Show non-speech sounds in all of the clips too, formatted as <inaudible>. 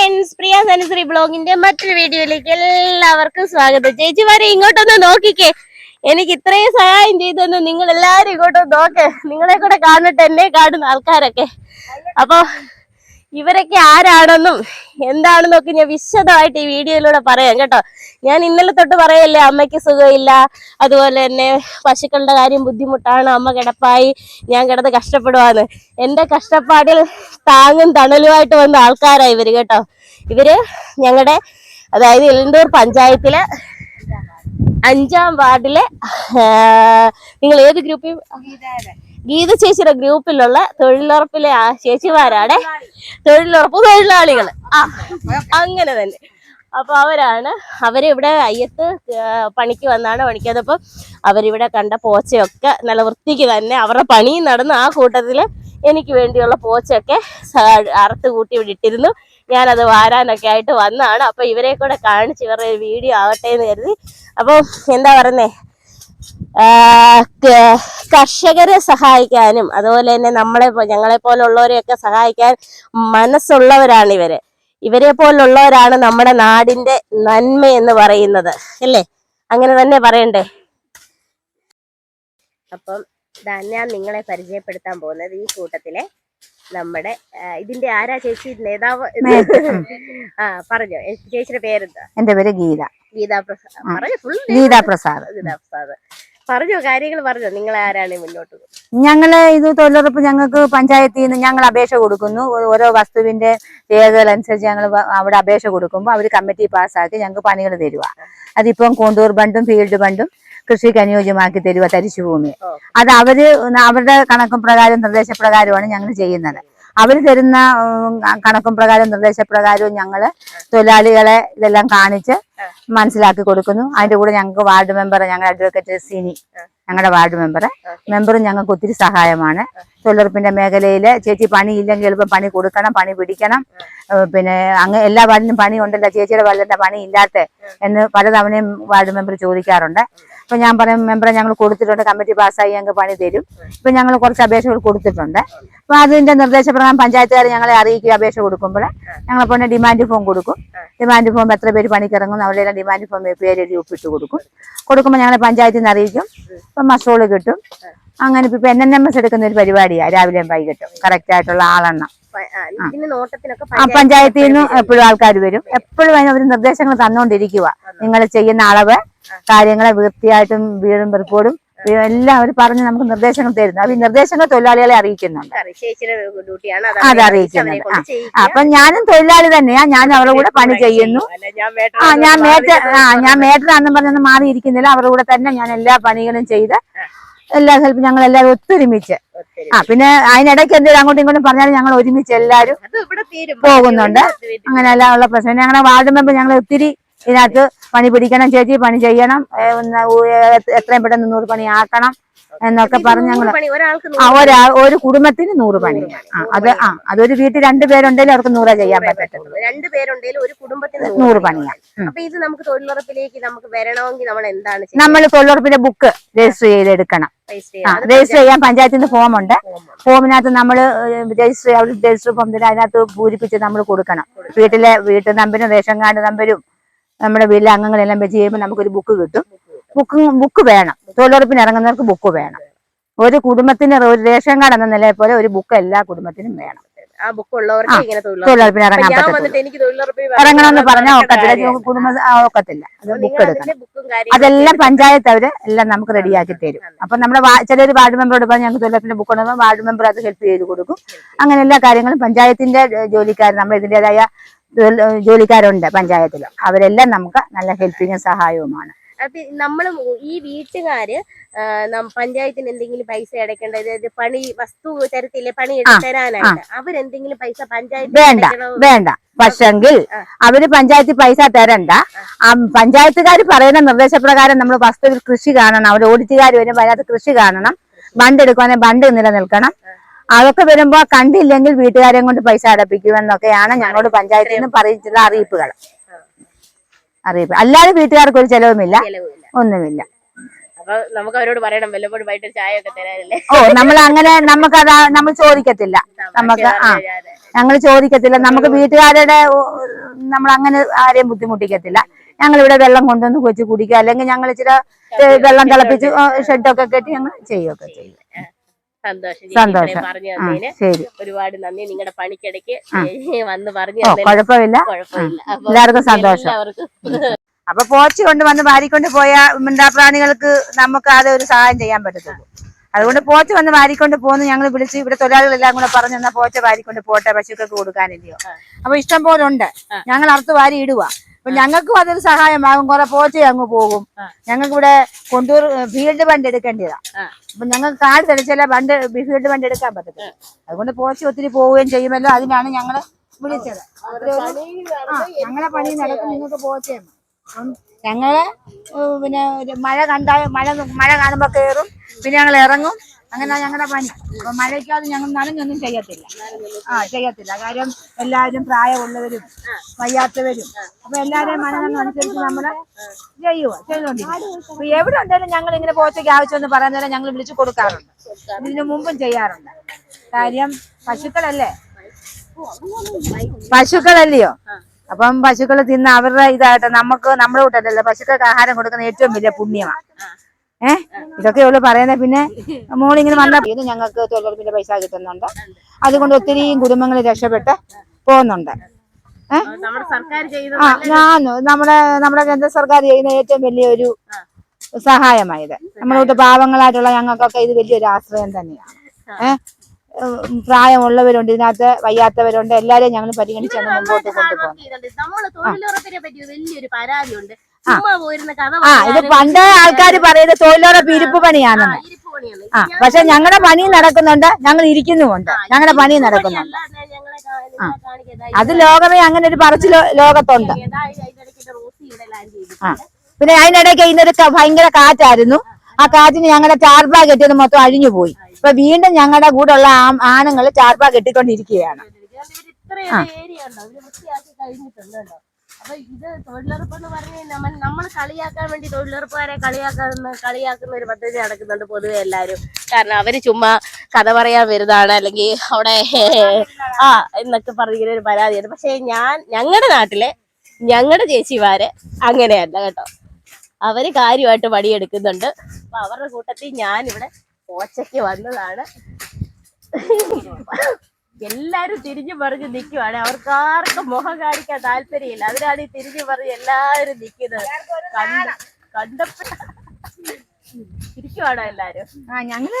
Friends പ്രിയ സനശ്രീ ബ്ലോഗിന്റെ മറ്റൊരു വീഡിയോയിലേക്ക് എല്ലാവർക്കും സ്വാഗതം. ചേച്ചിമാരെ ഇങ്ങോട്ടൊന്ന് നോക്കിക്കേ. എനിക്ക് ഇത്രയും സഹായം ചെയ്തെന്ന് നിങ്ങൾ എല്ലാരും ഇങ്ങോട്ടൊന്ന് നോക്ക്. നിങ്ങളെ കൂടെ കാണട്ടെ എന്നെ കാണുന്ന ആൾക്കാരൊക്കെ. അപ്പൊ ഇവരൊക്കെ ആരാണെന്നും എന്താണെന്നൊക്കെ ഞാൻ വിശദമായിട്ട് ഈ വീഡിയോയിലൂടെ പറയാം കേട്ടോ. ഞാൻ ഇന്നലെ തൊട്ട് പറയല്ലേ അമ്മയ്ക്ക് സുഖമില്ല. അതുപോലെ തന്നെ പശുക്കളുടെ കാര്യം ബുദ്ധിമുട്ടാണ്. അമ്മ കിടപ്പായി. ഞാൻ കിടന്ന് കഷ്ടപ്പെടുവാന്ന്. എന്റെ കഷ്ടപ്പാടിൽ താങ്ങും തണലുമായിട്ട് വന്ന ആൾക്കാരാണ് ഇവർ കേട്ടോ. ഇവർ ഞങ്ങളുടെ അതായത് എലന്തൂർ പഞ്ചായത്തിലെ അഞ്ചാം വാർഡിലെ നിങ്ങൾ ഏത് ഗ്രൂപ്പിൽ? ഗീത ചേച്ചിയുടെ ഗ്രൂപ്പിലുള്ള തൊഴിലുറപ്പിലെ ആ ചേച്ചിമാരാണ്. തൊഴിലുറപ്പ് തൊഴിലാളികൾ. ആ അങ്ങനെ തന്നെ. അപ്പൊ അവരാണ്. അവരിവിടെ അയ്യത്ത് പണിക്ക് വന്നാണ് പണിക്ക് വന്നപ്പോ അവരിവിടെ കണ്ട പോച്ചയൊക്കെ നല്ല വൃത്തിക്ക് തന്നെ അവരുടെ പണി നടന്ന് ആ കൂട്ടത്തിൽ എനിക്ക് വേണ്ടിയുള്ള പോച്ചയൊക്കെ അറുത്ത് കൂട്ടി ഇവിടെ ഇട്ടിരുന്നു. ഞാനത് വാരാനൊക്കെ ആയിട്ട് വന്നതാണ് അപ്പൊ ഇവരെ കൂടെ കാണിച്ച് ഇവരുടെ വീഡിയോ ആവട്ടെ എന്ന് കരുതി. അപ്പൊ എന്താ പറയുന്നേ? കർഷകരെ സഹായിക്കാനും അതുപോലെ തന്നെ നമ്മളെ ഞങ്ങളെ പോലുള്ളവരെയൊക്കെ സഹായിക്കാൻ മനസ്സുള്ളവരാണ് ഇവർ. ഇവരെ പോലുള്ളവരാണ് നമ്മുടെ നാടിന്റെ നന്മ എന്ന് പറയുന്നത് അല്ലേ? അങ്ങനെ തന്നെ പറയണ്ടേ? അപ്പം ഞാൻ നിങ്ങളെ പരിചയപ്പെടുത്താൻ പോകുന്നത് ഈ കൂട്ടത്തിലെ നമ്മുടെ ഇതിന്റെ ആരാ ചേച്ചി? നേതാവ്? ആ പറഞ്ഞോ. ചേച്ചിയുടെ പേരെന്താ? എന്റെ പേര് ഗീത. ഗീതാ പ്രസാദ് പറഞ്ഞു ഫുൾ ഗീതാ പ്രസാദ് ഗീതാ പ്രസാദ് പറഞ്ഞോ കാര്യങ്ങൾ പറഞ്ഞോ. നിങ്ങൾ ആരാണ് മുന്നോട്ട്? ഞങ്ങൾ ഇത് തൊഴിലുറപ്പ് ഞങ്ങൾക്ക് പഞ്ചായത്തിൽ നിന്ന് ഞങ്ങൾ അപേക്ഷ കൊടുക്കുന്നു. ഓരോ വസ്തുവിന്റെ രേഖകൾ അനുസരിച്ച് ഞങ്ങൾ അവിടെ അപേക്ഷ കൊടുക്കുമ്പോൾ അവർ കമ്മിറ്റി പാസ്സാക്കി ഞങ്ങൾക്ക് പണികൾ തരുക അതിപ്പം കോണ്ടൂർ ബണ്ടും ഫീൽഡ് ബണ്ടും കൃഷിക്ക് അനുയോജ്യമാക്കി തരുക തരിശുഭൂമി. അത് അവർ അവരുടെ കണക്കും പ്രകാരം നിർദ്ദേശപ്രകാരമാണ് ഞങ്ങൾ ചെയ്യുന്നത്. അവർ തരുന്ന കണക്കും പ്രകാരം നിർദ്ദേശപ്രകാരവും ഞങ്ങൾ തൊഴിലാളികളെ ഇതെല്ലാം കാണിച്ച് മനസ്സിലാക്കി കൊടുക്കുന്നു. അതിന്റെ കൂടെ ഞങ്ങൾക്ക് വാർഡ് മെമ്പർ ഞങ്ങളുടെ അഡ്വക്കേറ്റ് സിനി ഞങ്ങളുടെ വാർഡ് മെമ്പർ മെമ്പറും ഞങ്ങൾക്ക് ഒത്തിരി സഹായമാണ്. തൊഴിലുറപ്പിന്റെ മേഖലയിൽ ചേച്ചി പണിയില്ലെങ്കിൽ എളുപ്പം പണി കൊടുക്കണം പണി പിടിക്കണം. പിന്നെ അങ്ങ് എല്ലാ വാർഡിനും പണി ഉണ്ടല്ലോ ചേച്ചിയുടെ വാർഡിലെ പണി ഇല്ലാത്ത എന്ന് പലതവണയും വാർഡ് മെമ്പർ ചോദിക്കാറുണ്ട്. അപ്പൊ ഞാൻ പറയും മെമ്പറെ ഞങ്ങൾ കൊടുത്തിട്ടുണ്ട് കമ്മിറ്റി പാസ്സായി ഞങ്ങൾക്ക് പണി തരും. ഇപ്പൊ ഞങ്ങൾ കുറച്ച് അപേക്ഷകൾ കൊടുത്തിട്ടുണ്ട്. അപ്പൊ അതിന്റെ നിർദ്ദേശപ്രകാരം പഞ്ചായത്തുകാർ ഞങ്ങളെ അറിയിക്കുക അപേക്ഷ കൊടുക്കുമ്പോൾ ഞങ്ങളെ പോലെ ഡിമാൻഡ് ഫോം കൊടുക്കും. ഡിമാൻഡ് ഫോം എത്ര പേര് പണിക്ക് ഇറങ്ങുന്നു അവരുടെ ഡിമാൻഡ് ഫോം പേര് എഴുതി ഒപ്പിട്ട് കൊടുക്കും. കൊടുക്കുമ്പോൾ ഞങ്ങളെ പഞ്ചായത്തിൽ നിന്ന് അറിയിക്കും. ഇപ്പം മസോൾ കിട്ടും. അങ്ങനെ ഇപ്പൊ എൻ എൻ എം എസ് എടുക്കുന്ന ഒരു പരിപാടിയാണ് രാവിലെയും വൈകിട്ടും. കറക്റ്റ് ആയിട്ടുള്ള ആളെണ്ണം. ആ, പഞ്ചായത്തിൽ നിന്നും എപ്പോഴും ആൾക്കാർ വരും. എപ്പോഴും അതിന് അവർ നിർദ്ദേശങ്ങൾ തന്നുകൊണ്ടിരിക്കുക നിങ്ങൾ ചെയ്യുന്ന അളവ് കാര്യങ്ങളെ വൃത്തിയായിട്ടും വീടും വെറുപ്പോടും എല്ലാം അവർ പറഞ്ഞ് നമുക്ക് നിർദ്ദേശങ്ങൾ തരുന്നു. അപ്പൊ ഈ നിർദ്ദേശങ്ങൾ തൊഴിലാളികളെ അറിയിക്കുന്നുണ്ട്. അത്. ചെയ്യിക്കുക. അപ്പൊ ഞാനും തൊഴിലാളി തന്നെയാ. ഞാൻ അവരുടെ കൂടെ പണി ചെയ്യുന്നു. ആ ഞാൻ മേറ്റ ആ ഞാൻ മേറ്ററാണെന്നും പറഞ്ഞൊന്നും മാറിയിരിക്കുന്നില്ല. അവരുടെ കൂടെ തന്നെ ഞാൻ എല്ലാ പണികളും ചെയ്ത് എല്ലാ ഹെൽപ്പ് ഞങ്ങൾ എല്ലാവരും ഒത്തൊരുമിച്ച്. ആ പിന്നെ അതിനിടയ്ക്ക് എന്തെങ്കിലും അങ്ങോട്ടും ഇങ്ങോട്ടും പറഞ്ഞാൽ ഞങ്ങൾ ഒരുമിച്ച് എല്ലാവരും പോകുന്നുണ്ട്. അങ്ങനെ എല്ലാം ഉള്ള പ്രശ്നം. ഞങ്ങളുടെ വാർഡ് മെമ്പർ ഞങ്ങൾ ഒത്തിരി ഇതിനകത്ത് പണി പിടിക്കണം ചേച്ചി പണി ചെയ്യണം എത്രയും പെട്ടെന്ന് നൂറ് പണി ആക്കണം എന്നൊക്കെ പറഞ്ഞ് ഞങ്ങൾ ആ നൂറ് ഒരു കുടുംബത്തിന് നൂറ് പണി. ആ അത് ആ അതൊരു വീട്ടിൽ രണ്ട് പേരുണ്ടെങ്കിലും അവർക്ക് നൂറേ ചെയ്യാൻ പറ്റത്തുള്ളൂ. ഒരു കുടുംബത്തിന് നൂറ് പണിയാണ്. അപ്പൊ ഇത് നമുക്ക് തൊഴിലുറപ്പിലേക്ക് നമുക്ക് വരണമെങ്കിൽ നമ്മൾ എന്താണ്? നമ്മൾ തൊഴിലുറപ്പിന്റെ ബുക്ക് രജിസ്റ്റർ ചെയ്തെടുക്കണം. രജിസ്റ്റർ ചെയ്യാൻ പഞ്ചായത്തിന്റെ ഫോം ഉണ്ട്. ഫോമിനകത്ത് നമ്മൾ രജിസ്റ്റർ രജിസ്റ്റർ ഫോം അതിനകത്ത് പൂരിപ്പിച്ച് നമ്മൾ കൊടുക്കണം. വീട്ടിലെ വീട്ടു നമ്പരും റേഷൻ കാർഡ് നമ്പരും നമ്മുടെ വീട്ടിലെ അംഗങ്ങളെല്ലാം വെച്ച് ചെയ്യുമ്പോൾ നമുക്കൊരു ബുക്ക് കിട്ടും. ബുക്ക് ബുക്ക് വേണം. തൊഴിലുറപ്പിന് ഇറങ്ങുന്നവർക്ക് ബുക്ക് വേണം. ഒരു കുടുംബത്തിന് ഒരു റേഷൻ കാർഡ് എന്ന നിലയെ പോലെ ഒരു ബുക്ക് എല്ലാ കുടുംബത്തിനും വേണം. ആ ബുക്ക് ഉള്ളവർക്ക് ഇങ്ങനെ തൊഴിലുറപ്പിന് ഇറങ്ങാൻ ഇറങ്ങണമെന്ന് പറഞ്ഞാൽ ഒക്കത്തില്ല. കുടുംബ ഒക്കത്തില്ല. അത് ബുക്ക് എടുക്കണം. അതെല്ലാം പഞ്ചായത്ത് അവർ എല്ലാം നമുക്ക് റെഡിയാക്കി തരും. അപ്പൊ നമ്മുടെ ചിലർ വാർഡ് മെമ്പറോട് പറഞ്ഞ് ഞങ്ങൾക്ക് തൊഴിലുറപ്പിന്റെ ബുക്ക് ഉണ്ടെങ്കിൽ വാർഡ് മെമ്പർ അത് ഹെൽപ്പ് ചെയ്ത് കൊടുക്കും. അങ്ങനെ എല്ലാ കാര്യങ്ങളും പഞ്ചായത്തിന്റെ ജോലിക്കാർ നമ്മൾ ഇതിന്റെതായ ജോലിക്കാരുണ്ട് പഞ്ചായത്തിൽ അവരെല്ലാം നമുക്ക് നല്ല ഹെൽപ്പിങ്ങും സഹായവുമാണ്. നമ്മളും നമ്മൾ ഈ വീട്ടുകാര് പഞ്ചായത്തിന് എന്തെങ്കിലും പൈസ അടയ്ക്കേണ്ടത് പണി വസ്തു തരത്തിലെ പണി തരാനായിട്ട് അവരെന്തെങ്കിലും പൈസ പഞ്ചായത്ത് വേണ്ട വേണ്ട. പക്ഷെങ്കിൽ അവർ പഞ്ചായത്തിൽ പൈസ തരണ്ട. പഞ്ചായത്തുകാർ പറയുന്ന നിർദ്ദേശപ്രകാരം നമ്മൾ വസ്തുവിൽ കൃഷി കാണണം. അവർ ഓഡിറ്റുകാർ വരുമ്പോൾ അതിനകത്ത് കൃഷി കാണണം. ബണ്ട് എടുക്കുവാണെങ്കിൽ ബണ്ട് നിലനിൽക്കണം. അതൊക്കെ വരുമ്പോ കണ്ടില്ലെങ്കിൽ വീട്ടുകാരെയും കൊണ്ട് പൈസ അടപ്പിക്കുമെന്നൊക്കെയാണ് ഞങ്ങളോട് പഞ്ചായത്തിൽ നിന്ന് പറഞ്ഞിട്ടുള്ള അറിയിപ്പുകൾ. അറിയിപ്പ്. അല്ലാതെ വീട്ടുകാർക്ക് ഒരു ചെലവുമില്ല. ഒന്നുമില്ല. നമുക്ക് അവരോട് പറയണം വല്ലപ്പോഴും വൈകിട്ട് ചായ ഒക്കെ തരാനല്ലേ? ഓ നമ്മൾ അങ്ങനെ നമുക്ക് അത് നമ്മൾ ചോദിക്കത്തില്ല നമുക്ക് ആ ഞങ്ങൾ ചോദിക്കത്തില്ല. നമുക്ക് വീട്ടുകാരുടെ നമ്മൾ അങ്ങനെ ആരെയും ബുദ്ധിമുട്ടിക്കത്തില്ല. ഞങ്ങൾ ഇവിടെ വെള്ളം കൊണ്ടുവന്ന് കൊച്ചു കുടിക്കുക. അല്ലെങ്കിൽ ഞങ്ങൾ ഇച്ചിരി വെള്ളം തിളപ്പിച്ച് ഷെഡൊക്കെ കെട്ടി ഞങ്ങൾ ചെയ്യുകയൊക്കെ ചെയ്യും. സന്തോഷം ശരി. ഒരുപാട് നന്ദി. നിങ്ങളുടെ പണിക്കിടയ്ക്ക്. <laughs> വന്ന് പറഞ്ഞു കുഴപ്പമില്ല. എല്ലാവർക്കും സന്തോഷം. അപ്പൊ പോച്ച് കൊണ്ട് വന്ന് വാരിക്കൊണ്ട് പോയ മിണ്ടാപ്രാണികൾക്ക് നമുക്ക് അത് ഒരു സഹായം ചെയ്യാൻ പറ്റത്തുള്ളൂ. അതുകൊണ്ട് പോച്ച് വന്ന് വാരിക്കൊണ്ട് പോകുന്നു ഞങ്ങൾ വിളിച്ച് ഇവിടെ തൊഴിലാളികളെല്ലാം കൂടെ പറഞ്ഞു തന്നാൽ പോച്ച വാരിക്കൊണ്ട് പോട്ടെ പശുക്കൾക്ക് കൊടുക്കാനില്ലയോ. അപ്പൊ ഇഷ്ടം പോലെ ഉണ്ട് ഞങ്ങൾ അറുത്ത് വാരി ഇടുക അപ്പൊ ഞങ്ങൾക്കും അതൊരു സഹായമാകും. കുറെ പോറ്റി അങ്ങ് പോകും. ഞങ്ങൾക്ക് ഇവിടെ കൊണ്ടൂർ ഫീൽഡ് ബണ്ട് എടുക്കേണ്ടതാ. അപ്പൊ ഞങ്ങൾക്ക് കാട് തെളിച്ചാലേ ബണ്ട് ഫീൽഡ് ബണ്ട് എടുക്കാൻ പറ്റത്തില്ല. അതുകൊണ്ട് പോച്ചി ഒത്തിരി പോവുകയും ചെയ്യുമല്ലോ. അതിനാണ് ഞങ്ങൾ വിളിച്ചത്. ഞങ്ങളെ പണി നടക്കും. നിങ്ങൾക്ക് അപ്പം ഞങ്ങൾ പിന്നെ മഴ കണ്ടാ മഴ മഴ കാണുമ്പോ കയറും പിന്നെ ഞങ്ങൾ ഇറങ്ങും. അങ്ങനെ ഞങ്ങളുടെ പണി. മഴയ്ക്കാതെ ഞങ്ങൾ നനഞ്ഞൊന്നും ചെയ്യത്തില്ല. ആ ചെയ്യത്തില്ല. കാര്യം എല്ലാവരും പ്രായമുള്ളവരും വയ്യാത്തവരും. അപ്പൊ എല്ലാവരെയും മനസ്സനുസരിച്ച് നമ്മൾ ചെയ്യുക ചെയ്തോണ്ടിരിക്കും അപ്പൊ എവിടെ ഉണ്ടെങ്കിലും ഞങ്ങൾ ഇങ്ങനെ പോച്ചയ്ക്ക് ആവശ്യമെന്ന് പറയുന്നവരെ ഞങ്ങൾ വിളിച്ചു കൊടുക്കാറുണ്ട്. ഇതിനു മുമ്പും ചെയ്യാറുണ്ട്. കാര്യം പശുക്കളല്ലേ? പശുക്കളല്ലയോ? അപ്പം പശുക്കൾ തിന്ന് അവരുടെ ഇതായിട്ട് നമുക്ക് നമ്മുടെ കൂട്ടല്ലല്ലോ പശുക്കൾക്ക് ആഹാരം കൊടുക്കുന്ന ഏറ്റവും വലിയ പുണ്യമാണ് ഏ? ഇതൊക്കെ ഉള്ളു പറയുന്നത് പിന്നെ മോളിങ്ങനെ വന്ന ഇത് ഞങ്ങൾക്ക് തൊഴിലുറപ്പിന്റെ പൈസ കിട്ടുന്നുണ്ട്. അതുകൊണ്ട് ഒത്തിരി കുടുംബങ്ങൾ രക്ഷപ്പെട്ട് പോകുന്നുണ്ട്. ആ ഞാൻ നമ്മുടെ നമ്മുടെ കേന്ദ്ര സർക്കാർ ചെയ്യുന്ന ഏറ്റവും വലിയൊരു സഹായമായത്. നമ്മുടെ കൂട്ട് പാവങ്ങളായിട്ടുള്ള ഞങ്ങൾക്കൊക്കെ ഇത് വലിയൊരു ആശ്രയം തന്നെയാണ്. ഏഹ് പ്രായമുള്ളവരുണ്ട് ഇതിനകത്ത് വയ്യാത്തവരുണ്ട് എല്ലാരെയും ഞങ്ങൾ പരിഗണിച്ചാണ് മുമ്പോട്ട് കൊണ്ടുപോകും ആ. ഇത് പണ്ട് ആൾക്കാർ പറയുന്നത് തൊഴിലുറപ്പ് ഇരിപ്പ് പണിയാണെന്ന്. ആ പക്ഷെ ഞങ്ങളുടെ പണി നടക്കുന്നുണ്ട് ഞങ്ങൾ ഇരിക്കുന്നുമുണ്ട്. ഞങ്ങളുടെ പണി നടക്കുന്നുണ്ട്. ആ. അത് ലോകമേ അങ്ങനെ ഒരു പറച്ചു ലോകത്തുണ്ട്. ആ. പിന്നെ അതിനിടയ്ക്ക് ഇന്നൊരു ഭയങ്കര കാറ്റായിരുന്നു. ആ കാറ്റിന് ഞങ്ങളുടെ ചാർബാ കെട്ടിയത് മൊത്തം അഴിഞ്ഞു പോയി ഇപ്പൊ വീണ്ടും ഞങ്ങളുടെ കൂടെ ഉള്ള ആണുങ്ങൾ ചാർബാ കെട്ടിക്കൊണ്ടിരിക്കുകയാണ്. ഇവർ അപ്പൊ ഇത് തൊഴിലുറപ്പ് എന്ന് പറഞ്ഞു നമ്മൾ നമ്മൾ കളിയാക്കാൻ വേണ്ടി തൊഴിലുറപ്പുകാരെ കളിയാക്കുന്ന കളിയാക്കുന്ന ഒരു പദ്ധതി നടക്കുന്നുണ്ട് പൊതുവെ എല്ലാരും കാരണം അവർ ചുമ്മാ കഥ പറയാൻ വരുന്നതാണ് അല്ലെങ്കിൽ അവിടെ ആ എന്നൊക്കെ പറഞ്ഞിങ്ങനെ ഒരു പരാതിയാണ് പക്ഷെ ഞാൻ ഞങ്ങളുടെ നാട്ടിലെ ഞങ്ങളുടെ ചേച്ചിമാര് അങ്ങനെയല്ല കേട്ടോ. അവർ കാര്യമായിട്ട് പണിയെടുക്കുന്നുണ്ട്. അപ്പൊ അവരുടെ കൂട്ടത്തിൽ ഞാനിവിടെ ഓച്ചയ്ക്ക് വന്നതാണ്. എല്ലാരും തിരിഞ്ഞു പറഞ്ഞ് നിൽക്കുവാണ് അവർക്ക് ആർക്കും മുഖം കാണിക്കാൻ താല്പര്യമില്ല. അതിനാണ് ഈ തിരിഞ്ഞു പറഞ്ഞ് എല്ലാവരും നിൽക്കുന്നത് കണ്ട കണ്ടപ്പോ ഇരിക്കുവാണോ എല്ലാരും? ആ ഞങ്ങൾ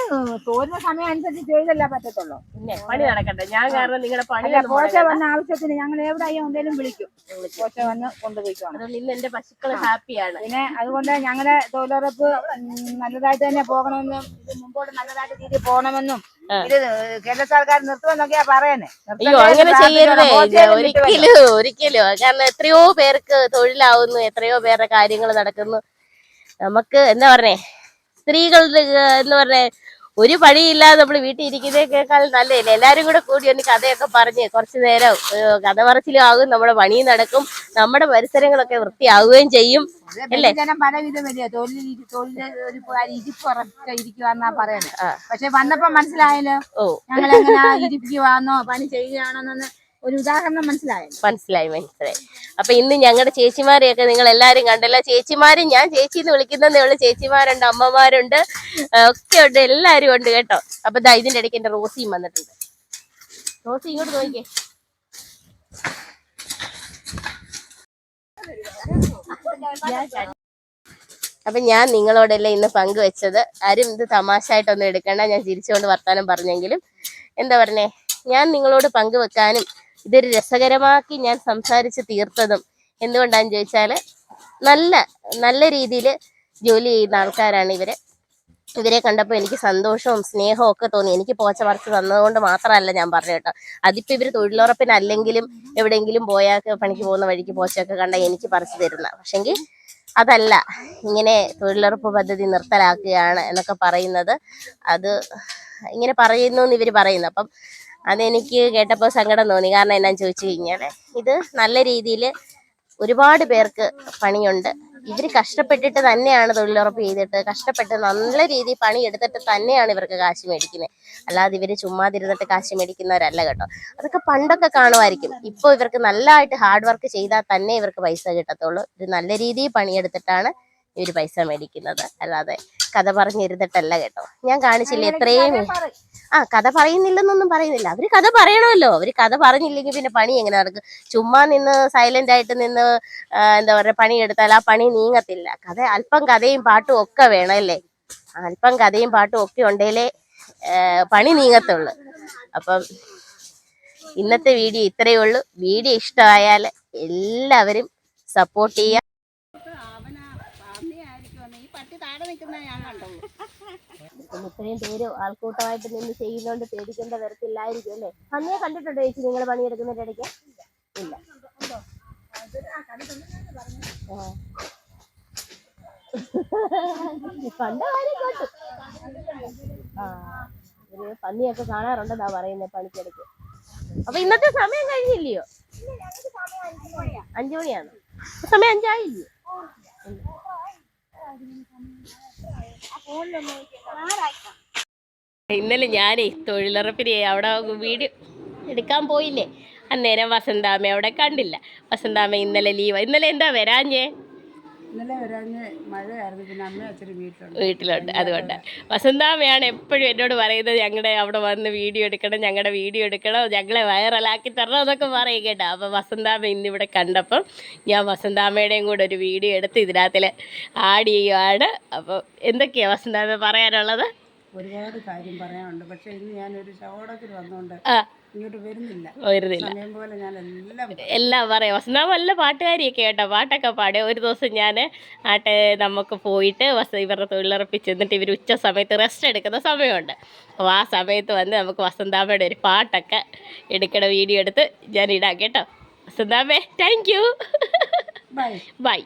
തോന്നുന്ന സമയം അനുസരിച്ച് ചെയ്തല്ല പറ്റത്തുള്ളൂ. പിന്നെ പണി നടക്കട്ടെ. ഞാൻ കാരണം നിങ്ങളുടെ പണി കോശ വന്ന ആവശ്യത്തിന് ഞങ്ങൾ എവിടെയോ എന്തേലും വിളിക്കും. കോശ വന്ന് കൊണ്ടുപോയിക്കോണം. അതുകൊണ്ട് ഇന്ന് എന്റെ പശുക്കൾ ഹാപ്പിയാണ്. പിന്നെ അതുകൊണ്ട് ഞങ്ങളുടെ തൊഴിലുറപ്പ് നല്ലതായിട്ട് തന്നെ പോകണമെന്നും ഇത് മുമ്പോട്ട് നല്ലതായിട്ട് രീതിയിൽ പോകണമെന്നും ഇത് കേന്ദ്ര സർക്കാർ നിർത്തുമെന്നൊക്കെയാ പറയുന്നത് അയ്യോ അങ്ങനെ ചെയ്യരുതേ. ഇത് ഒരിക്കലും ഒരിക്കലും. കാരണം എത്രയോ പേർക്ക് തൊഴിലാവുന്നു എത്രയോ പേരുടെ കാര്യങ്ങൾ നടക്കുന്നു. നമുക്ക് എന്താ പറഞ്ഞേ? സ്ത്രീകളുടെ എന്ന് പറഞ്ഞേ ഒരു പണിയില്ലാതെ നമ്മൾ വീട്ടിൽ ഇരിക്കുന്നതിനേക്കാൾ നല്ലതല്ലേ? എല്ലാവരും കൂടെ കൂടി ഒന്ന് കഥയൊക്കെ പറഞ്ഞ് കുറച്ച് നേരം കഥ പറച്ചിലും ആകും നമ്മുടെ പണി നടക്കും നമ്മുടെ പരിസരങ്ങളൊക്കെ വൃത്തിയാവുകയും ചെയ്യും അല്ലേ? പലവിധം വലിയ തൊഴിൽ തൊഴിൽ ഒരു ഇരിക്കുവാന്നാ പറയുന്നത്. പക്ഷെ വന്നപ്പോ മനസ്സിലായല്ലോ? ഓ. ഞങ്ങൾ എങ്ങനെ ഇരിക്കുവാന്നോ? പണി ചെയ്യുകയാണോന്നൊന്ന് ഒരു ഉദാഹരണം മനസ്സിലായോ? മനസ്സിലായി മനസ്സിലായി. അപ്പൊ ഇന്ന് ഞങ്ങളുടെ ചേച്ചിമാരെയൊക്കെ നിങ്ങൾ എല്ലാരും കണ്ടല്ലോ. ചേച്ചിമാരും ഞാൻ ചേച്ചി എന്ന് വിളിക്കുന്നതേ ഉള്ളൂ. ചേച്ചിമാരുണ്ട് അമ്മമാരുണ്ട് ഒക്കെ ഉണ്ട്. എല്ലാരും ഉണ്ട് കേട്ടോ. അപ്പൊ ദാ ഇതിന്റെ ഇടയ്ക്ക് എന്റെ റോസിയും വന്നിട്ടുണ്ട്. റോസി ഇങ്ങോട്ട് നോക്കിയേ അപ്പൊ ഞാൻ നിങ്ങളോടെല്ലാം ഇന്ന് പങ്കുവെച്ചത്. ആരും ഇത് തമാശയായിട്ടൊന്നും എടുക്കണ്ട. ഞാൻ ചിരിച്ചുകൊണ്ട് വർത്താനം പറഞ്ഞെങ്കിലും. എന്താ പറഞ്ഞേ? ഞാൻ നിങ്ങളോട് പങ്കുവെക്കാനും ഇതൊരു രസകരമാക്കി ഞാൻ സംസാരിച്ച് തീർത്തതും. എന്തുകൊണ്ടാന്ന് ചോദിച്ചാൽ നല്ല നല്ല രീതിയിൽ ജോലി ചെയ്യുന്ന ആൾക്കാരാണ് ഇവർ ഇവരെ കണ്ടപ്പോൾ എനിക്ക് സന്തോഷവും സ്നേഹവും ഒക്കെ തോന്നി. എനിക്ക് പോച്ച പറിച്ച് തന്നതുകൊണ്ട് മാത്രമല്ല ഞാൻ പറഞ്ഞു കേട്ടോ. അതിപ്പോൾ ഇവർ തൊഴിലുറപ്പിനല്ലെങ്കിലും എവിടെയെങ്കിലും പോയാൽ പണിക്ക് പോകുന്ന വഴിക്ക് പോച്ചൊക്കെ കണ്ട എനിക്ക് പറിച്ചു തരുന്ന. പക്ഷെങ്കിൽ അതല്ല ഇങ്ങനെ തൊഴിലുറപ്പ് പദ്ധതി നിർത്തലാക്കുകയാണ് എന്നൊക്കെ പറയുന്നത്. അത് ഇങ്ങനെ പറയുന്നു എന്ന് ഇവർ പറയുന്നു. അപ്പം അതെനിക്ക് കേട്ടപ്പോൾ സങ്കടം തോന്നി. കാരണം എന്നാ ചോദിച്ചു കഴിഞ്ഞാൽ ഇത് നല്ല രീതിയിൽ ഒരുപാട് പേർക്ക് പണിയുണ്ട്. ഇവർ കഷ്ടപ്പെട്ടിട്ട് തന്നെയാണ് തൊഴിലുറപ്പ് ചെയ്തിട്ട് കഷ്ടപ്പെട്ട് നല്ല രീതിയിൽ പണി എടുത്തിട്ട് തന്നെയാണ് ഇവർക്ക് കാശ് മേടിക്കുന്നത് അല്ലാതെ ഇവർ ചുമ്മാതിരുന്നിട്ട് കാശ് മേടിക്കുന്നവരല്ല കേട്ടോ. അതൊക്കെ പണ്ടൊക്കെ കാണുമായിരിക്കും. ഇപ്പോൾ ഇവർക്ക് നല്ലതായിട്ട് ഹാർഡ് വർക്ക് ചെയ്താൽ തന്നെ ഇവർക്ക് പൈസ കിട്ടത്തുള്ളൂ. ഇത് നല്ല രീതിയിൽ പണിയെടുത്തിട്ടാണ് ഇവർ പൈസ മേടിക്കുന്നത്. അല്ലാതെ കഥ പറഞ്ഞിരുന്നിട്ടല്ല കേട്ടോ. ഞാൻ കാണിച്ചില്ല എത്രയും ആ കഥ പറയുന്നില്ലെന്നൊന്നും പറയുന്നില്ല. അവർ കഥ പറയണമല്ലോ. അവർ കഥ പറഞ്ഞില്ലെങ്കിൽ പിന്നെ പണി എങ്ങനെ നടക്കും? ചുമ്മാ നിന്ന് സൈലന്റ് ആയിട്ട് നിന്ന് എന്താ പറയുക പണി എടുത്താൽ ആ പണി നീങ്ങത്തില്ല. കഥ അല്പം കഥയും പാട്ടും ഒക്കെ വേണം അല്ലേ? അല്പം കഥയും പാട്ടും ഒക്കെ ഉണ്ടേലേ പണി നീങ്ങത്തുള്ളു. അപ്പം ഇന്നത്തെ വീഡിയോ ഇത്രയേ ഉള്ളൂ. വീഡിയോ ഇഷ്ടമായാൽ എല്ലാവരും സപ്പോർട്ട് ചെയ്യുക. ഇപ്പം ഇത്രയും പേര് ആൾക്കൂട്ടമായിട്ട് നിന്ന് ചെയ്യുന്നോണ്ട് പേടിക്കേണ്ട വരത്തില്ലായിരിക്കും അല്ലേ? പന്നിയെ കണ്ടിട്ടുണ്ടോ ചേച്ചി നിങ്ങൾ പണിയെടുക്കുന്നതിന്റെ ഇടയ്ക്ക്? ഇല്ല. കേട്ടു. ആ. ഒരു പന്നിയൊക്കെ കാണാറുണ്ടെന്നാ പറയുന്നത് പണിക്കിടയ്ക്ക് അപ്പൊ ഇന്നത്തെ സമയം കഴിഞ്ഞില്ലയോ? അഞ്ചു മണിയാണ്? സമയം അഞ്ചായില്ലയോ? ഇന്നലെ ഞാനേ തൊഴിലുറപ്പിനെ അവിടെ വീഡിയോ എടുക്കാൻ പോയില്ലേ. അന്നേരം വസന്താമ്മ അവിടെ കണ്ടില്ല. വസന്താമ്മ ഇന്നലെ ലീവ് ഇന്നലെ എന്താ വരാഞ്ഞേ? ഇന്നലെ വരാഞ്ഞ് മഴയായിരുന്നു. പിന്നെ അമ്മ അച്ഛനും വീട്ടിലുണ്ട്. വീട്ടിലുണ്ട്. അതുകൊണ്ട് വസന്താമ്മയാണ് എപ്പോഴും എന്നോട് പറയുന്നത് ഞങ്ങളുടെ അവിടെ വന്ന് വീഡിയോ എടുക്കണം ഞങ്ങളുടെ വീഡിയോ എടുക്കണം ഞങ്ങളെ വൈറലാക്കി തരണം എന്നൊക്കെ പറയും കേട്ടോ. അപ്പോൾ വസന്താമ്മ ഇന്നിവിടെ കണ്ടപ്പം ഞാൻ വസന്താമ്മയുടെയും കൂടെ ഒരു വീഡിയോ എടുത്ത് ഇതിനകത്തിൽ ആഡ് ചെയ്യുവാണ്. അപ്പോൾ എന്തൊക്കെയാണ് വസന്താമ്മ പറയാനുള്ളത്? ഒരുപാട് കാര്യം പറയാനുണ്ട്. പക്ഷെ ഇന്ന് ഞാൻ ഒരു ശവോടത്തിൽ വന്നുകൊണ്ട് ഇങ്ങോട്ട് വരുന്നില്ല. വരുന്നില്ല. പോലെ ഞാൻ എല്ലാം എല്ലാം പറയാം. വസന്ത നല്ല പാട്ടുകാരിയൊക്കെ കേട്ടോ. പാട്ടൊക്കെ പാടും. ഒരു ദിവസം ഞാൻ ആട്ടെ നമുക്ക് പോയിട്ട് വസ ഇവരുടെ തൊഴിലുറപ്പിച്ച് എന്നിട്ട് ഇവർ ഉച്ച സമയത്ത് റെസ്റ്റ് എടുക്കുന്ന സമയമുണ്ട്. അപ്പോൾ ആ സമയത്ത് വന്ന് നമുക്ക് വസന്താമ്മയുടെ ഒരു പാട്ടൊക്കെ എടുക്കണ വീഡിയോ എടുത്ത് ഞാൻ ഇടാം കേട്ടോ. വസന്താമ്മേ താങ്ക് യു ബൈ ബൈ